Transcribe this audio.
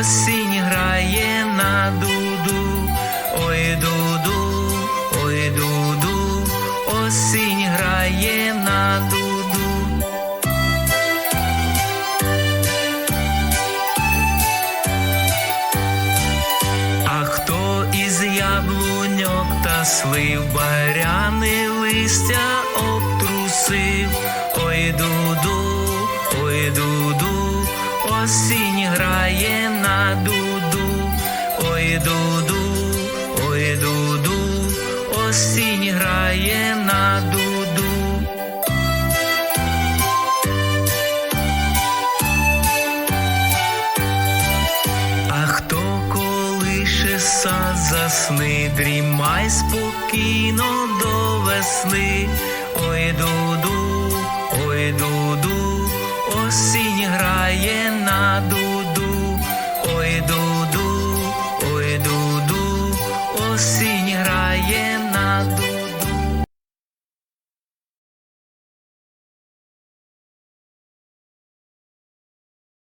осінь грає на дуду, ой дуду, ой дуду, осінь грає на дуду. А хто із яблуньок та слив баряни листя обтрусив, ой дуду, ой дуду, осінь грає на дуду. Ой, дуду, ой, дуду, осінь грає на дуду. А хто колише сад засни, дрімай спокійно до весни. Ой, дуду, ой, дуду, осінь.